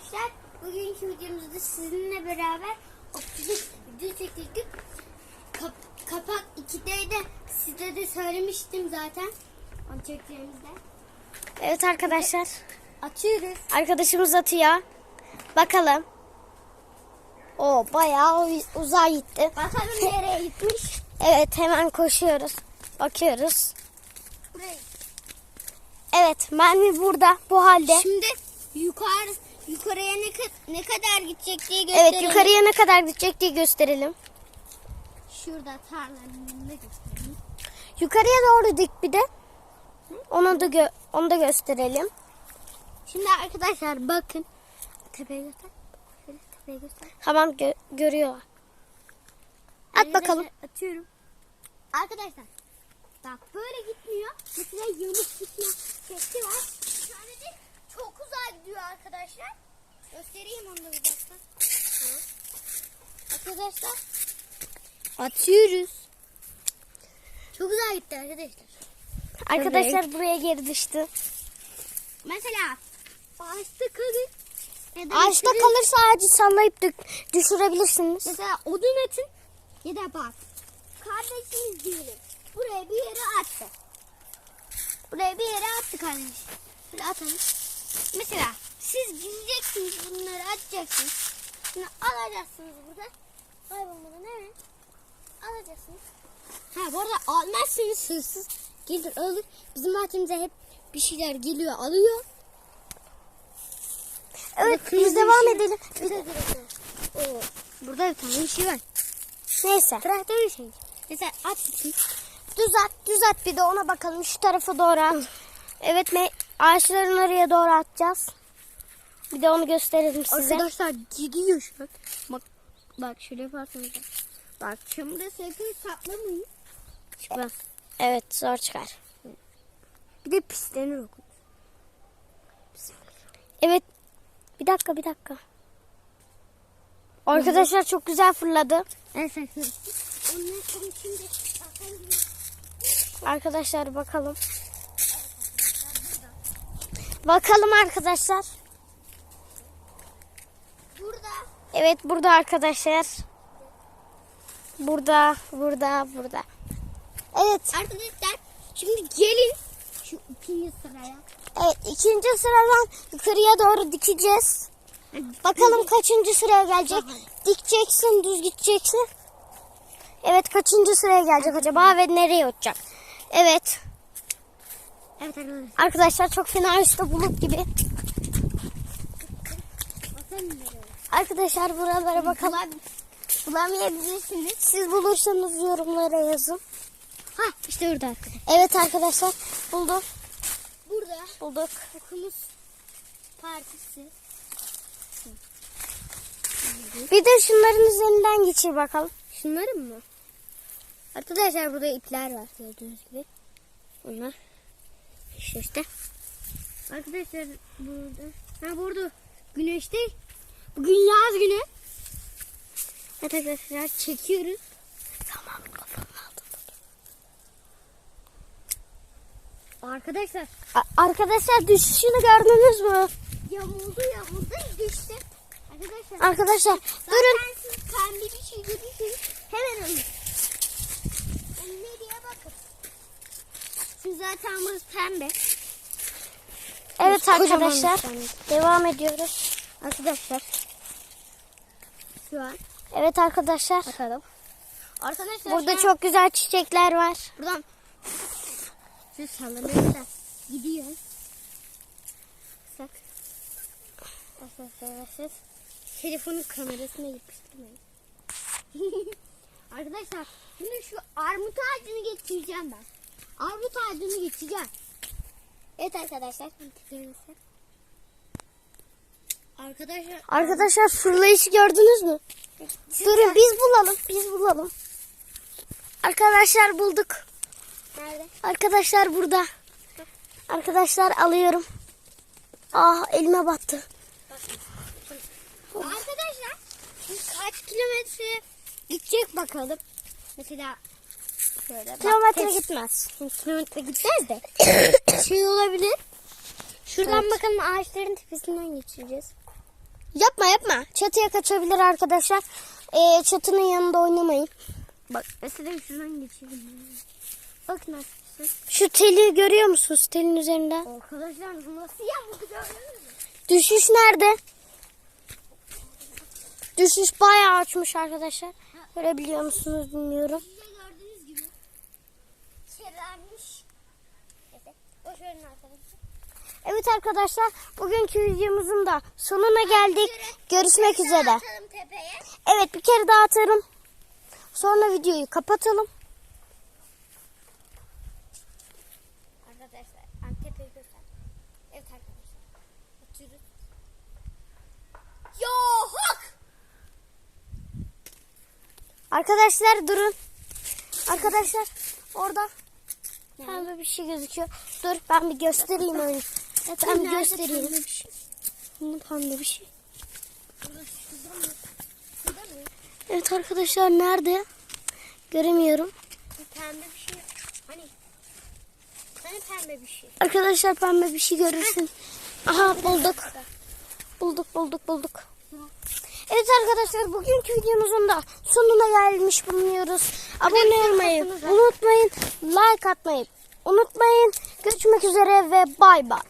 arkadaşlar. Bugünkü videomuzda sizinle beraber optik video çektirdik. Kap, kapak 2'de de size de söylemiştim zaten. Onu çektiğimizde. Evet arkadaşlar. Açıyoruz. Arkadaşımız atıyor. Bakalım. O bayağı uzağa gitti. Bakalım nereye gitmiş. Evet hemen koşuyoruz. Bakıyoruz. Buraya. Evet mermi burada bu halde. Şimdi yukarı yukarıya ne, ka- ne kadar gidecek diye gösterelim. Evet yukarıya ne kadar gidecek diye gösterelim. Şurada tarlanın önünde gösterelim. Yukarıya doğru dik bir de. Onu da gö- onu da gösterelim. Şimdi arkadaşlar bakın. Tepeye göster. Şöyle tepeye göster. Tamam gö- görüyorlar. At bakalım. Arkadaşlar, Atıyorum. Arkadaşlar bak böyle gitmiyor. Mesela yamuk gitme şekli var. Çok uzağa gidiyor arkadaşlar. Göstereyim onu da bir dakika. Arkadaşlar atıyoruz. Çok uzağa gitti arkadaşlar. Arkadaşlar buraya geri düştü. Mesela ağaçta kalır. Ya da Ağaçta düşürür. kalırsa ağacı sallayıp dük- düşürebilirsiniz. Mesela odun atın ya da bak. Kardeşimiz diyelim. Buraya bir yere attı. Buraya bir yere attı kardeşim. Böyle atalım. Mesela siz gideceksiniz bunları atacaksınız. Şimdi alacaksınız burada. Kaybolmadan hemen alacaksınız. Ha bu arada almazsanız hırsız gelir alır. Bizim bahçemize hep bir şeyler geliyor alıyor. Evet biz devam şey- edelim. Bir dakika. Oo, burada bir tane bir şey var. Neyse. Traktör bir şey. Mesela at. Düz at, düz at bir de ona bakalım. Şu tarafa doğru at. Evet, me ağaçların oraya doğru atacağız. Bir de onu gösterelim size. Arkadaşlar gidiyor şu an. Bak bak şöyle yaparsanız. bak. Çamura sakın saplamayın. Çıkmaz. Evet, zor çıkar. Bir de pislenir o. Evet. Bir dakika, bir dakika. Arkadaşlar çok güzel fırladı. Evet arkadaşlar. Bakalım. Bakalım arkadaşlar. Burada Evet, burada arkadaşlar. Burada, burada, burada. Evet, arkadaşlar şimdi gelin şu ikinci sıraya. evet ikinci sıradan yukarıya doğru dikeceğiz. Bakalım kaçıncı sıraya gelecek. Dikeceksin, düz gideceksin. Evet, kaçıncı sıraya gelecek acaba ve nereye uçacak? Evet, Evet arkadaşlar. arkadaşlar çok fena üstte bulut gibi. Arkadaşlar buralara bakalım. Bulam- Bulamayabilirsiniz. Siz bulursanız yorumlara yazın. Ha işte orada arkadaşlar. Evet arkadaşlar, bulduk, Burada bulduk. okulumuz partisi. Bir de şunların üzerinden geçir bakalım. Şunların mı? Arkadaşlar burada ipler var gördüğünüz gibi. Bunlar. Şu işte. Arkadaşlar burada. Ha burada güneş değil. Bugün yaz günü. Evet arkadaşlar çekiyoruz. Tamam, kafanı aldım. Arkadaşlar A- Arkadaşlar düşüşünü gördünüz mü? yamuldu yamuldu düştü. Arkadaşlar. Arkadaşlar durun. Zaten siz pembe bir şey görürseniz hemen alın. Yani nereye bakın. Burası pembe. Evet arkadaşlar devam ediyoruz. Arkadaşlar. Şu an Evet arkadaşlar bakalım. Arkadaşlar burada şu an çok güzel çiçekler var. buradan şu sallanıyor da gidiyor. Sak. Arkadaşlar telefonun kamerasına yapıştırmayın. Arkadaşlar şimdi şu armut ağacını getireceğim ben. Armut ağacını getireceğim. Evet arkadaşlar. Arkadaşlar Arkadaşlar fırlayışı gördünüz mü? Durun biz bulalım biz bulalım. Arkadaşlar bulduk. nerede? Arkadaşlar burada. Arkadaşlar alıyorum. Ah elime battı. Arkadaşlar kaç kilometre gidecek bakalım. Mesela şöyle bak. Kilometre gitmez. Kilometre gitmez de. şey olabilir. Şuradan Evet. bakalım ağaçların tepesinden geçeceğiz. Yapma yapma. Çatıya kaçabilir arkadaşlar. Ee, çatının yanında oynamayın. Bak mesela şuradan geçelim. Bakın arkadaşlar. Şu teli görüyor musunuz telin üzerinden? Arkadaşlar nasıl mü? Düşüş nerede? Düşüş bayağı açmış arkadaşlar. Görebiliyor musunuz bilmiyorum. Size gördüğünüz gibi. Çevirmiş. Evet. Boş verin arkadaşlar. Evet arkadaşlar bugünkü videomuzun da sonuna geldik. Görüşmek üzere. Evet bir kere daha atarım. Sonra videoyu kapatalım. Arkadaşlar göster. Evet arkadaşlar. Atıyoruz. Yo hok. Arkadaşlar durun. Arkadaşlar orada pembe bir şey gözüküyor. Dur ben bir göstereyim onu. Ben bir göstereyim. Pembe bir şey. Evet arkadaşlar nerede? Göremiyorum. Pembe bir şey. Hani? Hani pembe bir şey? Arkadaşlar pembe bir şey görürsün. Aha bulduk. Bulduk bulduk bulduk. Evet arkadaşlar bugünkü videomuzun da sonuna gelmiş bulunuyoruz. Abone olmayı unutmayın. Like atmayı unutmayın. Görüşmek üzere ve bay bay.